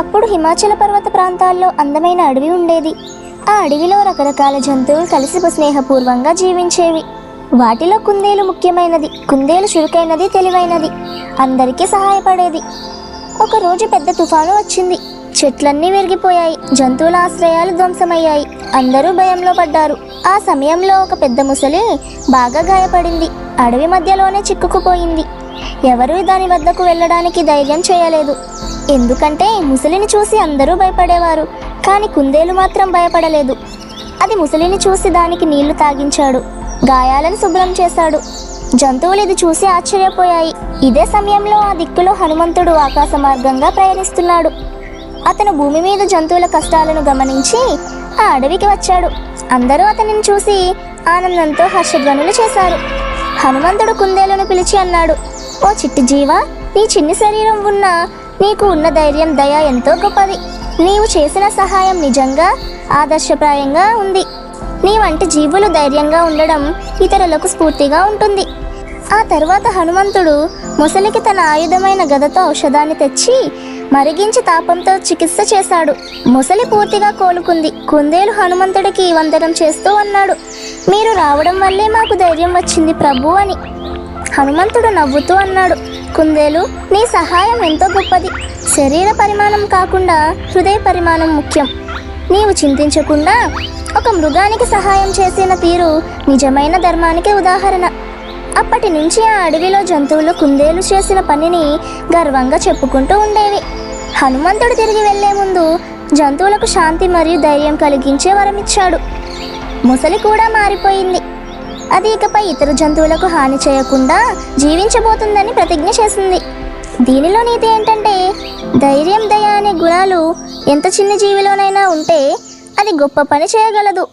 ఒకప్పుడు హిమాచల పర్వత ప్రాంతాల్లో అందమైన అడవి ఉండేది. ఆ అడవిలో రకరకాల జంతువులు కలిసి స్నేహపూర్వంగా జీవించేవి. వాటిలో కుందేలు ముఖ్యమైనది కుందేలు చురుకైనది తెలివైనది. అందరికీ సహాయపడేది. ఒకరోజు పెద్ద తుఫాను వచ్చింది. చెట్లన్నీ విరిగిపోయాయి జంతువుల ఆశ్రయాలు ధ్వంసమయ్యాయి. అందరూ భయంలో పడ్డారు. ఆ సమయంలో ఒక పెద్ద ముసలి బాగా గాయపడింది. అడవి మధ్యలోనే చిక్కుకుపోయింది. ఎవరూ దాని వద్దకు వెళ్ళడానికి ధైర్యం చేయలేదు. ఎందుకంటే ముసలిని చూసి అందరూ భయపడేవారు కానీ కుందేలు మాత్రం భయపడలేదు. అది ముసలిని చూసి దానికి నీళ్ళు తాగించాడు గాయాలను శుభ్రం చేశాడు. జంతువులు ఇది చూసి ఆశ్చర్యపోయాయి. ఇదే సమయంలో ఆ దిక్కులో హనుమంతుడు ఆకాశ మార్గంగా ప్రయాణిస్తున్నాడు. అతను భూమి మీద జంతువుల కష్టాలను గమనించి ఆ అడవికి వచ్చాడు. అందరూ అతనిని చూసి ఆనందంతో హర్షధ్వనులు చేశారు. హనుమంతుడు కుందేలను పిలిచి అన్నాడు ఓ చిట్టి జీవా నీ చిన్ని శరీరం ఉన్న నీకు ఉన్న ధైర్యం దయ ఎంతో గొప్పది. నీవు చేసిన సహాయం నిజంగా ఆదర్శప్రాయంగా ఉంది. నీ వంటి జీవులు ధైర్యంగా ఉండడం ఇతరులకు స్ఫూర్తిగా ఉంటుంది. ఆ తర్వాత హనుమంతుడు ముసలికి తన ఆయుధమైన గదతో ఔషధాన్ని తెచ్చి మరిగించి తాపంతో చికిత్స చేశాడు. ముసలి పూర్తిగా కోలుకుంది. కుందేలు హనుమంతుడికి వందనం చేస్తూ అన్నాడు. మీరు రావడం వల్లే మాకు ధైర్యం వచ్చింది ప్రభు అని. హనుమంతుడు నవ్వుతూ అన్నాడు కుందేలు నీ సహాయం ఎంతో గొప్పది. శరీర పరిమాణం కాకుండా హృదయ పరిమాణం ముఖ్యం. నీవు చింతించకుండా ఒక మృగానికి సహాయం చేసిన తీరు నిజమైన ధర్మానికి ఉదాహరణ. అప్పటి నుంచి ఆ అడవిలో జంతువులు కుందేలు చేసిన పనిని గర్వంగా చెప్పుకుంటూ ఉండేవి. హనుమంతుడు తిరిగి వెళ్ళే ముందు జంతువులకు శాంతి మరియు ధైర్యం కలిగించే వరమిచ్చాడు. ముసలి కూడా మారిపోయింది. అది ఇకపై ఇతర జంతువులకు హాని చేయకుండా జీవించబోతుందని ప్రతిజ్ఞ చేసింది. దీనిలో నీతి ఏంటంటే ధైర్యం దయ అనే గుణాలు ఎంత చిన్న జీవిలోనైనా ఉంటే అది గొప్ప పని చేయగలదు.